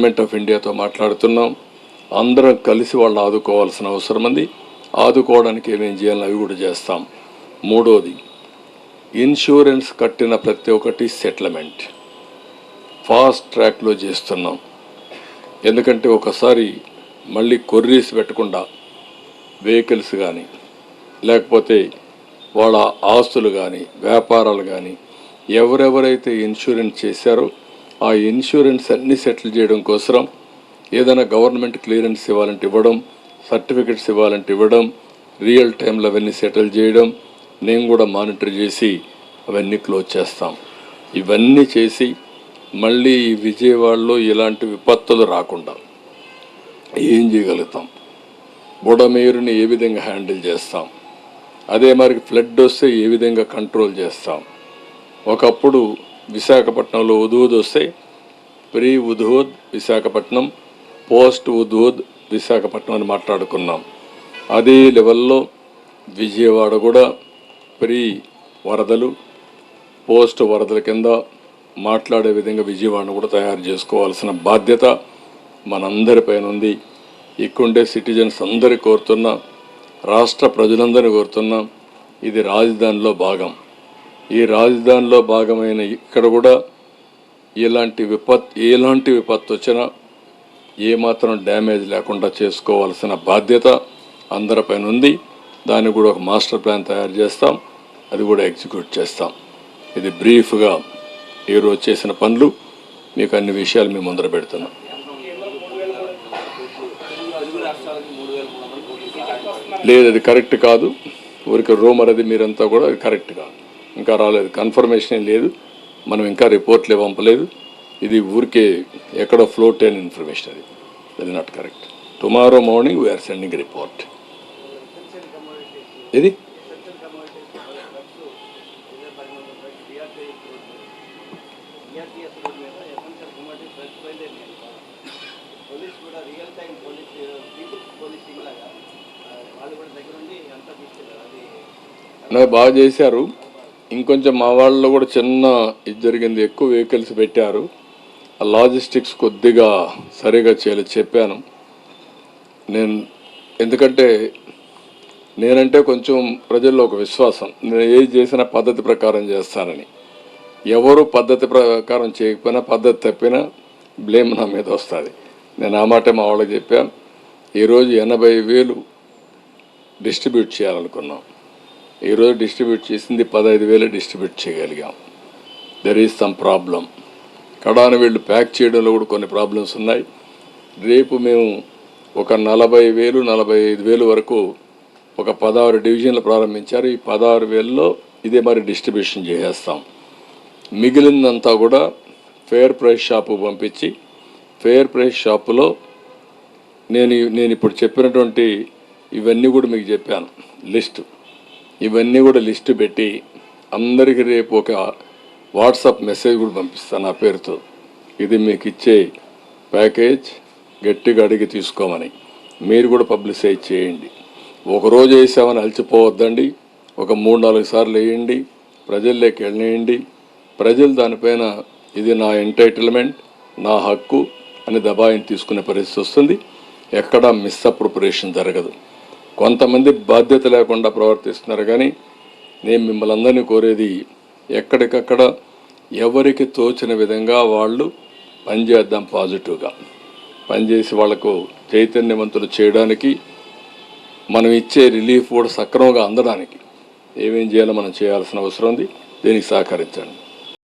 Government of ఇండియాతో మాట్లాడుతున్నాం. అందరం కలిసి వాళ్ళు ఆదుకోవాల్సిన అవసరం ఉంది. ఆదుకోవడానికి ఏమేం చేయాలని అవి కూడా చేస్తాం. మూడోది ఇన్సూరెన్స్ కట్టిన ప్రతి ఒక్కటి సెటిల్మెంట్. ఫాస్ట్ ట్రాక్లో చేస్తున్నాం. ఎందుకంటే ఒకసారి మళ్ళీ కొర్రీస్ పెట్టకుండా వెహికల్స్ కానీ లేకపోతే వాళ్ళ ఆస్తులు కానీ వ్యాపారాలు కానీ ఎవరెవరైతే ఇన్సూరెన్స్ చేశారో ఆ ఇన్సూరెన్స్ అన్ని సెటిల్ చేయడం కోసం ఏదైనా గవర్నమెంట్ క్లియరెన్స్ ఇవ్వాలంటే ఇవ్వడం సర్టిఫికెట్స్ ఇవ్వాలంటే ఇవ్వడం రియల్ టైంలో అవన్నీ సెటిల్ చేయడం నేను కూడా మానిటర్ చేసి అవన్నీ క్లోజ్ చేస్తాం. ఇవన్నీ చేసి మళ్ళీ ఈ విజయవాడలో ఇలాంటి విపత్తులు రాకుండా ఏం చేయగలుగుతాం? బుడమేరుని ఏ విధంగా హ్యాండిల్ చేస్తాం? అదే మరి ఫ్లడ్ వస్తే ఏ విధంగా కంట్రోల్ చేస్తాం? ఒకప్పుడు విశాఖపట్నంలో ఉదూద్ వస్తాయి pre Hudhud Visakhapatnam post Hudhud Visakhapatnam అని మాట్లాడుకున్నాం. అదే లెవెల్లో విజయవాడ కూడా ప్రీ వరదలు పోస్ట్ వరదల కింద మాట్లాడే విధంగా విజయవాడను కూడా తయారు చేసుకోవాల్సిన బాధ్యత మనందరిపైన ఉంది. ఇక్కడుండే సిటిజన్స్ అందరి కోరుతున్నా రాష్ట్ర ప్రజలందరినీ కోరుతున్నా ఇది రాజధానిలో భాగం. ఈ రాజధానిలో భాగమైన ఇక్కడ కూడా ఇలాంటి విపత్ ఎలాంటి విపత్తు వచ్చినా ఏమాత్రం డ్యామేజ్ లేకుండా చేసుకోవాల్సిన బాధ్యత అందరిపైన ఉంది. దానికి కూడా ఒక మాస్టర్ ప్లాన్ తయారు చేస్తాం. అది కూడా ఎగ్జిక్యూట్ చేస్తాం. ఇది బ్రీఫ్గా ఈరోజు చేసిన పనులు. మీకు అన్ని విషయాలు మేము ముందర పెడుతున్నాం. లేదు అది కరెక్ట్ కాదు. ఊరికి రూమర్ అది మీరంతా కూడా అది కరెక్ట్ కాదు. ఇంకా రాలేదు. కన్ఫర్మేషన్ ఏం లేదు. మనం ఇంకా రిపోర్ట్లు పంపలేదు. ఇది ఊరికే ఎక్కడో ఫ్లోట్ అయిన ఇన్ఫర్మేషన్ అది. అది not correct tomorrow morning we are sending report ఇది బాగా చేశారు. ఇంకొంచెం మా వాళ్ళలో కూడా చిన్న ఇది జరిగింది. ఎక్కువ వెహికల్స్ పెట్టారు. ఆ లాజిస్టిక్స్ కొద్దిగా సరిగా చేయలేదు చెప్పాను. నేను ఎందుకంటే నేనంటే కొంచెం ప్రజల్లో ఒక విశ్వాసం. నేను ఏది చేసినా పద్ధతి ప్రకారం చేస్తానని. ఎవరు పద్ధతి ప్రకారం చేయకపోయినా పద్ధతి తప్పినా బ్లేమ్ నా మీద వస్తుంది. నేను ఆ మాట మా వాళ్ళకి చెప్పాను. ఈరోజు ఎనభై వేలు డిస్ట్రిబ్యూట్ చేయాలనుకున్నాం. ఈరోజు డిస్ట్రిబ్యూట్ చేసింది పదహైదు వేలు డిస్ట్రిబ్యూట్ చేయగలిగాం. దెర్ ఈజ్ సమ్ ప్రాబ్లం కడాన వీళ్ళు ప్యాక్ చేయడంలో కూడా కొన్ని ప్రాబ్లమ్స్ ఉన్నాయి. రేపు మేము ఒక నలభై వేలు నలభై ఐదు వేలు వరకు ఒక పదహారు డివిజన్లు ప్రారంభించారు. ఈ పదహారు వేలలో ఇదే మరి డిస్ట్రిబ్యూషన్ చేసేస్తాం. మిగిలిందంతా కూడా ఫేర్ ప్రైస్ షాపు పంపించి ఫేర్ ప్రైస్ షాపులో నేను నేను ఇప్పుడు చెప్పినటువంటి ఇవన్నీ కూడా మీకు చెప్పాను. లిస్టు ఇవన్నీ కూడా లిస్టు పెట్టి అందరికీ రేపు ఒక వాట్సాప్ మెసేజ్ కూడా పంపిస్తాను నా పేరుతో. ఇది మీకు ఇచ్చే ప్యాకేజ్ గట్టిగా అడిగి తీసుకోమని. మీరు కూడా పబ్లిసైజ్ చేయండి. ఒక రోజు వేసామని అలసిపోవద్దండి. ఒక మూడు నాలుగు సార్లు వేయండి. ప్రజల్లోకి వెళ్ళేయండి ప్రజలు దానిపైన ఇది నా ఎంటైటిల్మెంట్ నా హక్కు అని దబాయిని తీసుకునే పరిస్థితి వస్తుంది. ఎక్కడా మిస్అప్రోపరేషన్ జరగదు. కొంతమంది బాధ్యత లేకుండా ప్రవర్తిస్తున్నారు కానీ నేను మిమ్మల్ని అందరినీ కోరేది ఎక్కడికక్కడ ఎవరికి తోచిన విధంగా వాళ్ళు పనిచేద్దాం పాజిటివ్గా. పనిచేసి వాళ్ళకు చైతన్యవంతులు చేయడానికి మనం ఇచ్చే రిలీఫ్ కూడా సక్రమంగా అందడానికి. ఏమేం చేయాలో మనం చేయాల్సిన అవసరం ఉంది. దీనికి సహకరించండి.